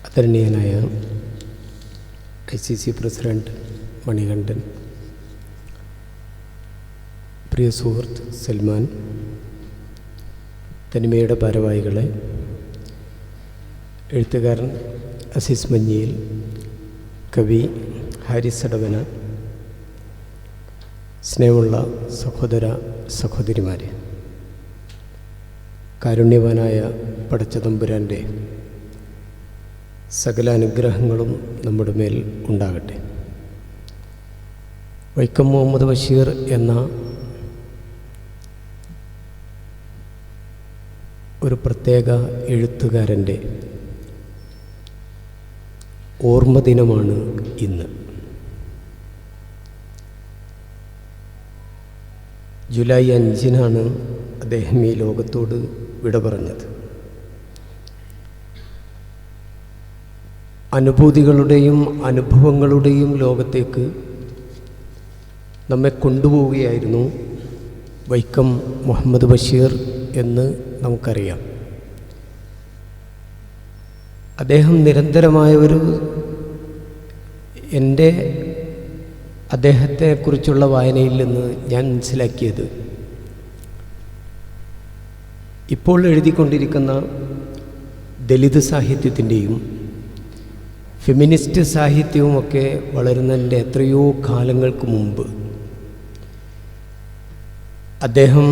ആദരണീയനായ I C C president Manikandan പ്രിയ സുഹൃത്ത് സൽമാൻ തനിമയുടെ ഭാരവാഹികളെ എഴുത്തുകാരൻ അസീസ് മഞ്ഞിയിൽ കവി ഹാരിസ് അടവന സ്നേഹമുള്ള സഹോദര സഹോദരിമാരെ കാരുണ്യവാനായ പടച്ചതമ്പുരാന്റെ സകല അനുഗ്രഹങ്ങളും നമ്മുടെ മേൽ ഉണ്ടാകട്ടെ. വൈക്കം മുഹമ്മദ് ബഷീർ എന്ന ഒരു പ്രത്യേക എഴുത്തുകാരന്റെ ഓർമ്മദിനമാണ് ഇന്ന്. ജൂലൈ അഞ്ചിനാണ് അദ്ദേഹം ഈ ലോകത്തോട് വിട പറഞ്ഞത്. അനുഭൂതികളുടെയും അനുഭവങ്ങളുടെയും ലോകത്തേക്ക് നമ്മെ കൊണ്ടുപോവുകയായിരുന്നു വൈക്കം മുഹമ്മദ് ബഷീർ എന്ന് നമുക്കറിയാം. അദ്ദേഹം നിരന്തരമായ ഒരു എന്റെ അദ്ദേഹത്തെക്കുറിച്ചുള്ള വായനയിൽ നിന്ന് ഞാൻ മനസ്സിലാക്കിയത്. ഇപ്പോൾ എഴുതിക്കൊണ്ടിരിക്കുന്ന ദലിത് സാഹിത്യത്തിന്റെയും ഫെമിനിസ്റ്റ് സാഹിത്യവുമൊക്കെ വളരുന്നതിന്റെ എത്രയോ കാലങ്ങൾക്ക് മുമ്പ് അദ്ദേഹം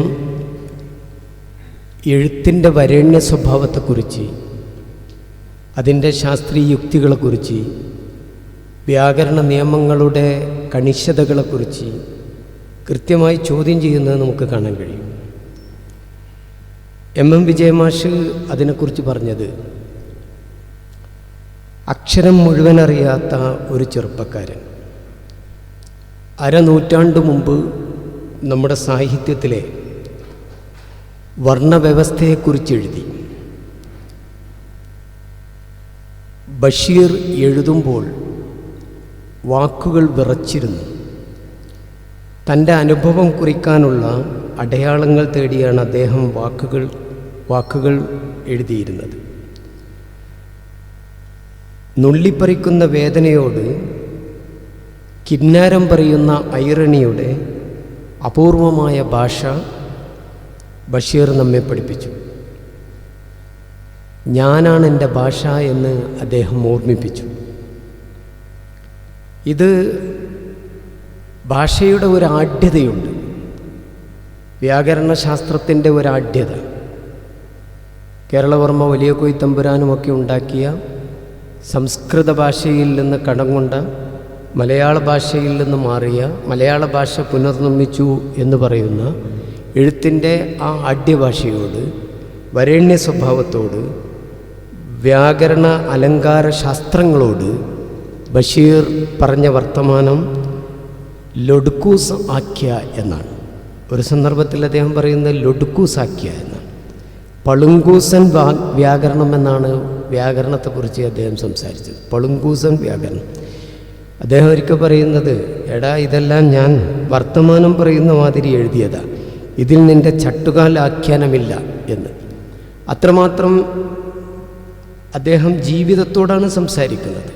എഴുത്തിന്റെ വരേണ്യ സ്വഭാവത്തെക്കുറിച്ച് അതിന്റെ ശാസ്ത്രീയ യുക്തികളെക്കുറിച്ച് വ്യാകരണ നിയമങ്ങളുടെ കണിശതകളെക്കുറിച്ച് കൃത്യമായി ചോദ്യം ചെയ്യുന്നത് നമുക്ക് കാണാൻ കഴിയും. എം എം വിജയമാഷ് അതിനെക്കുറിച്ച് പറഞ്ഞത് അക്ഷരം മുഴുവൻ അറിയാത്ത ഒരു ചെറുപ്പക്കാരൻ. അരനൂറ്റാണ്ട് മുമ്പ് നമ്മുടെ സാഹിത്യത്തിലെ വർണവ്യവസ്ഥയെക്കുറിച്ച് എഴുതി. ബഷീർ എഴുതുമ്പോൾ വാക്കുകൾ വിറച്ചിരുന്നു. തന്റെ അനുഭവം കുറിക്കാനുള്ള അടയാളങ്ങൾ തേടിയാണ് അദ്ദേഹം വാക്കുകൾ വാക്കുകൾ എഴുതിയിരുന്നത്. നുള്ളിപ്പറിക്കുന്ന വേദനയോട് കിന്നാരം പറയുന്ന ഐറണിയുടെ അപൂർവമായ ഭാഷ ബഷീർ നമ്മെ പഠിപ്പിച്ചു. ഞാനാണ് എന്റെ ഭാഷ എന്ന് അദ്ദേഹം ഓർമ്മിപ്പിച്ചു. ഇത് ഭാഷയുടെ ഒരു ആഢ്യതയുണ്ട്. വ്യാകരണശാസ്ത്രത്തിന്റെ ഒരു ആഢ്യത. കേരളവർമ്മ വലിയ കൊയ്ത്തമ്പുരാനുമൊക്കെ ഉണ്ടാക്കിയ സംസ്കൃത ഭാഷയിൽ നിന്ന് കടം കൊണ്ട് മലയാള ഭാഷയിൽ നിന്ന് മാറിയ മലയാള ഭാഷ പുനർനിർമ്മിച്ചു എന്ന് പറയുന്ന എഴുത്തിന്റെ ആ ആഢ്യഭാഷയോട് വരേണ്യ സ്വഭാവത്തോട് വ്യാകരണ അലങ്കാര ശാസ്ത്രങ്ങളോട് ബഷീർ പറഞ്ഞ വർത്തമാനം ലൊഡുക്കൂസ് ആഖ്യ എന്നാണ്. ഒരു സന്ദർഭത്തിൽ അദ്ദേഹം പറയുന്നത് ലൊഡുക്കൂസ് ആഖ്യ എന്നാണ്. പളുങ്കൂസൻ വ്യാകരണം എന്നാണ് വ്യാകരണത്തെക്കുറിച്ച് അദ്ദേഹം സംസാരിച്ചത്. പളുങ്കൂസൻ വ്യാകരണം. അദ്ദേഹം ഒരിക്കൽ പറയുന്നത് എടാ ഇതെല്ലാം ഞാൻ വർത്തമാനം പറയുന്ന മാതിരി എഴുതിയതാ. ഇതിൽ നിന്റെ ചട്ടുകാൽ ആഖ്യാനമില്ല എന്ന്. അത്രമാത്രം അദ്ദേഹം ജീവിതത്തോടാണ് സംസാരിക്കുന്നത്.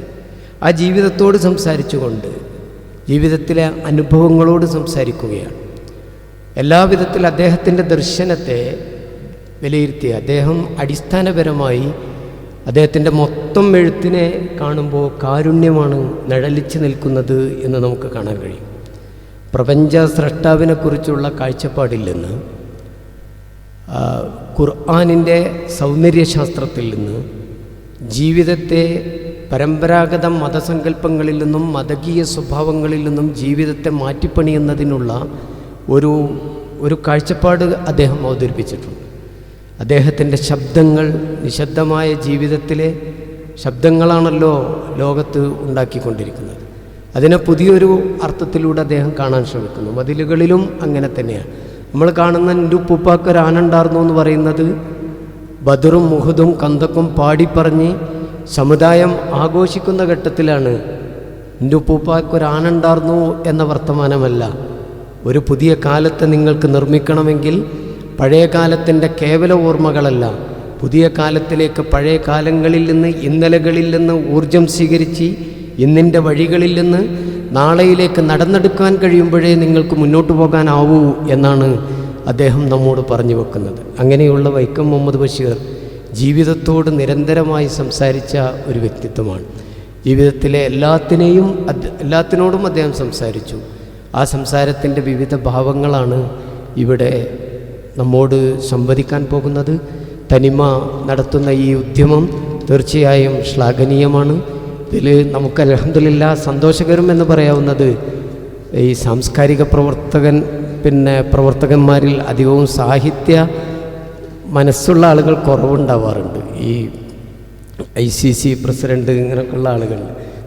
ആ ജീവിതത്തോട് സംസാരിച്ചുകൊണ്ട് ജീവിതത്തിലെ അനുഭവങ്ങളോട് സംസാരിക്കുകയാണ്. എല്ലാവിധത്തിൽ അദ്ദേഹത്തിന്റെ ദർശനത്തെ വിലയിരുത്തി. അദ്ദേഹം അടിസ്ഥാനപരമായി അദ്ദേഹത്തിന്റെ മൊത്തം എഴുത്തിനെ കാണുമ്പോൾ കാരുണ്യമാണ് നിഴലിച്ച് നിൽക്കുന്നത് എന്ന് നമുക്ക് കാണാൻ കഴിയും. പ്രപഞ്ച സ്രഷ്ടാവിനെക്കുറിച്ചുള്ള കാഴ്ചപ്പാടിൽ നിന്ന് ഖുർആാനിന്റെ സൗന്ദര്യശാസ്ത്രത്തിൽ നിന്ന് ജീവിതത്തെ പരമ്പരാഗത മതസങ്കല്പങ്ങളിൽ നിന്നും മതകീയ സ്വഭാവങ്ങളിൽ നിന്നും ജീവിതത്തെ മാറ്റിപ്പണിയുന്നതിനുള്ള ഒരു ഒരു കാഴ്ചപ്പാട് അദ്ദേഹം അവതരിപ്പിച്ചിട്ടുണ്ട്. അദ്ദേഹത്തിന്റെ ശബ്ദങ്ങൾ നിശബ്ദമായ ജീവിതത്തിലെ ശബ്ദങ്ങളാണല്ലോ ലോകത്ത് ഉണ്ടാക്കിക്കൊണ്ടിരിക്കുന്നത്. അതിനെ പുതിയൊരു അർത്ഥത്തിലൂടെ അദ്ദേഹം കാണാൻ ശ്രമിക്കുന്നു. മതിലുകളിലും അങ്ങനെ തന്നെയാണ്. നമ്മൾ കാണുന്ന എന്റെ ഉപ്പുപ്പാക്കൊരു ആനണ്ടാർന്നു എന്ന് പറയുന്നത് ബദറും മുഹുദും കന്തക്കും പാടിപ്പറഞ്ഞ് സമുദായം ആഘോഷിക്കുന്ന ഘട്ടത്തിലാണ് എന്റെ ഉപ്പൂപ്പാക്കൊരു ആനണ്ടാർന്നു എന്ന വർത്തമാനമല്ല. ഒരു പുതിയ കാലത്തെ നിങ്ങൾക്ക് നിർമ്മിക്കണമെങ്കിൽ പഴയ കാലത്തിന്റെ കേവല ഓർമ്മകളല്ല. പുതിയ കാലത്തിലേക്ക് പഴയ കാലങ്ങളിൽ നിന്ന് ഇന്നലകളിൽ നിന്ന് ഊർജം സ്വീകരിച്ച് ഇന്നിന്റെ വഴികളിൽ നിന്ന് നാളെയിലേക്ക് നടന്നെടുക്കാൻ കഴിയുമ്പോഴേ നിങ്ങൾക്ക് മുന്നോട്ട് പോകാനാവൂ എന്നാണ് അദ്ദേഹം നമ്മോട് പറഞ്ഞു വെക്കുന്നത്. അങ്ങനെയുള്ള വൈക്കം മുഹമ്മദ് ബഷീർ ജീവിതത്തോട് നിരന്തരമായി സംസാരിച്ച ഒരു വ്യക്തിത്വമാണ്. ജീവിതത്തിലെ എല്ലാത്തിനെയും എല്ലാത്തിനോടും അദ്ദേഹം സംസാരിച്ചു. ആ സംസാരത്തിന്റെ വിവിധ ഭാവങ്ങളാണ് ഇവിടെ നമ്മോട് സംവദിക്കാൻ പോകുന്നത്. തനിമ നടത്തുന്ന ഈ ഉദ്യമം തീർച്ചയായും ശ്ലാഘനീയമാണ്. ഇതിൽ നമുക്ക് അലഹമില്ല സന്തോഷകരം എന്ന് പറയാവുന്നത് ഈ സാംസ്കാരിക പ്രവർത്തകൻ പിന്നെ പ്രവർത്തകന്മാരിൽ അധികവും സാഹിത്യ മനസ്സുള്ള ആളുകൾ കുറവുണ്ടാവാറുണ്ട്. ഈ ഐ സി സി പ്രസിഡന്റ് ഇങ്ങനെയൊക്കെയുള്ള ആളുകൾ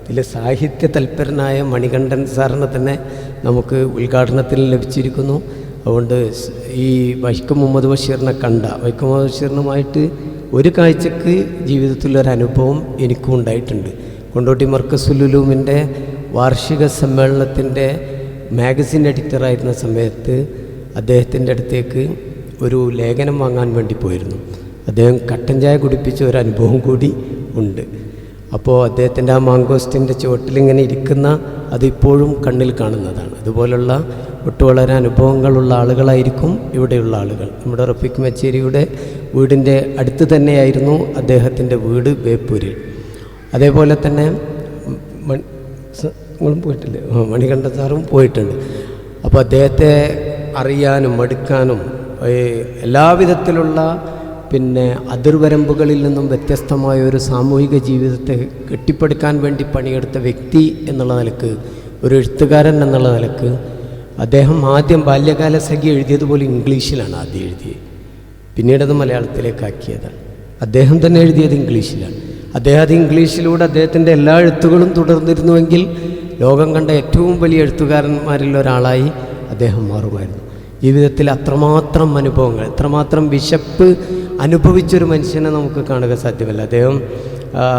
ഇതിൽ സാഹിത്യ തൽപരനായ മണികണ്ഠൻ സാറിനെ തന്നെ നമുക്ക് ഉദ്ഘാടനത്തിൽ ലഭിച്ചിരിക്കുന്നു. അതുകൊണ്ട് ഈ വൈക്കം മുഹമ്മദ് ബഷീറിനെ കണ്ട വൈക്കം മുഹമ്മദ് ബഷീറിനുമായിട്ട് ഒരു കാഴ്ചക്ക് ജീവിതത്തിലൊരു അനുഭവം എനിക്കും ഉണ്ടായിട്ടുണ്ട്. കൊണ്ടോട്ടി മർക്കസുലുലൂമിന്റെ വാർഷിക സമ്മേളനത്തിന്റെ മാഗസിൻ എഡിറ്ററായിരുന്ന സമയത്ത് അദ്ദേഹത്തിന്റെ അടുത്തേക്ക് ഒരു ലേഖനം വാങ്ങാൻ വേണ്ടി പോയിരുന്നു. അദ്ദേഹം കട്ടൻ ചായ കുടിപ്പിച്ച ഒരു അനുഭവം കൂടി ഉണ്ട്. അപ്പോൾ അദ്ദേഹത്തിന്റെ ആ മാങ്കോസ്റ്റിന്റെ ചുവട്ടിലിങ്ങനെ ഇരിക്കുന്ന അതിപ്പോഴും കണ്ണിൽ കാണുന്നതാണ്. അതുപോലുള്ള ഒട്ടുവളരെ അനുഭവങ്ങളുള്ള ആളുകളായിരിക്കും ഇവിടെയുള്ള ആളുകൾ. നമ്മുടെ റഫീഖ് മച്ചേരിയുടെ വീടിന്റെ അടുത്ത് തന്നെയായിരുന്നു അദ്ദേഹത്തിന്റെ വീട് ബേപ്പൂരിൽ. അതേപോലെ തന്നെ നിങ്ങളും പോയിട്ടില്ലേ? മണികണ്ഠ സാറും പോയിട്ടുണ്ട്. അപ്പോൾ അദ്ദേഹത്തെ അറിയാനും എടുക്കാനും എല്ലാവിധത്തിലുള്ള പിന്നെ അതിർവരമ്പുകളിൽ നിന്നും വ്യത്യസ്തമായ ഒരു സാമൂഹിക ജീവിതത്തെ കെട്ടിപ്പടുക്കാൻ വേണ്ടി പണിയെടുത്ത വ്യക്തി എന്നുള്ള നിലയ്ക്ക് ഒരു എഴുത്തുകാരൻ എന്നുള്ള നിലയ്ക്ക് അദ്ദേഹം ആദ്യം ബാല്യകാല സഖി എഴുതിയതുപോലെ ഇംഗ്ലീഷിലാണ് ആദ്യം എഴുതിയത്. പിന്നീടത് മലയാളത്തിലേക്കാക്കിയതാണ് അദ്ദേഹം തന്നെ എഴുതിയത് ഇംഗ്ലീഷിലാണ്. അദ്ദേഹം അത് ഇംഗ്ലീഷിലൂടെ അദ്ദേഹത്തിന്റെ എല്ലാ എഴുത്തുകളും തുടർന്നിരുന്നുവെങ്കിൽ ലോകം കണ്ട ഏറ്റവും വലിയ എഴുത്തുകാരന്മാരിൽ ഒരാളായി അദ്ദേഹം മാറുമായിരുന്നു. ജീവിതത്തിൽ അത്രമാത്രം അനുഭവങ്ങൾ എത്രമാത്രം വിശപ്പ് അനുഭവിച്ചൊരു മനുഷ്യനെ നമുക്ക് കാണുക സാധ്യമല്ല. അദ്ദേഹം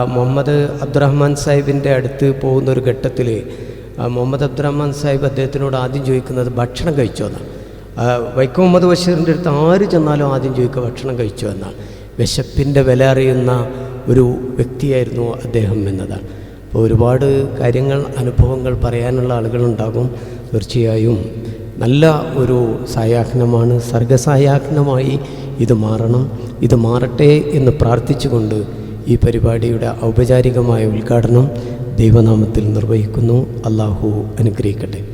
മുഹമ്മദ് അബ്ദുറഹ്മാൻ സാഹിബിന്റെ അടുത്ത് പോകുന്ന ഒരു ഘട്ടത്തിൽ മുഹമ്മദ് അബ്ദുറഹ്മാൻ സാഹിബ് അദ്ദേഹത്തിനോട് ആദ്യം ചോദിക്കുന്നത് ഭക്ഷണം കഴിച്ചോ എന്നാണ്. വൈക്കം മുഹമ്മദ് ബഷീറിന്റെ അടുത്ത് ആര് ചെന്നാലും ആദ്യം ചോദിക്കുക ഭക്ഷണം കഴിച്ചോ എന്നാണ്. വിശപ്പിന്റെ വില അറിയുന്ന ഒരു വ്യക്തിയായിരുന്നു അദ്ദേഹം എന്നതാണ്. അപ്പോൾ ഒരുപാട് കാര്യങ്ങൾ അനുഭവങ്ങൾ പറയാനുള്ള ആളുകളുണ്ടാകും. തീർച്ചയായും നല്ല ഒരു സായാഹ്നമാണ് സർഗസായാഹ്നമായി ഇത് മാറണം. ഇത് മാറട്ടെ എന്ന് പ്രാർത്ഥിച്ചുകൊണ്ട് ഈ പരിപാടിയുടെ ഔപചാരികമായ ഉദ്ഘാടനം ദൈവനാമത്തിൽ നിർവഹിക്കുന്നു. അള്ളാഹു അനുഗ്രഹിക്കട്ടെ.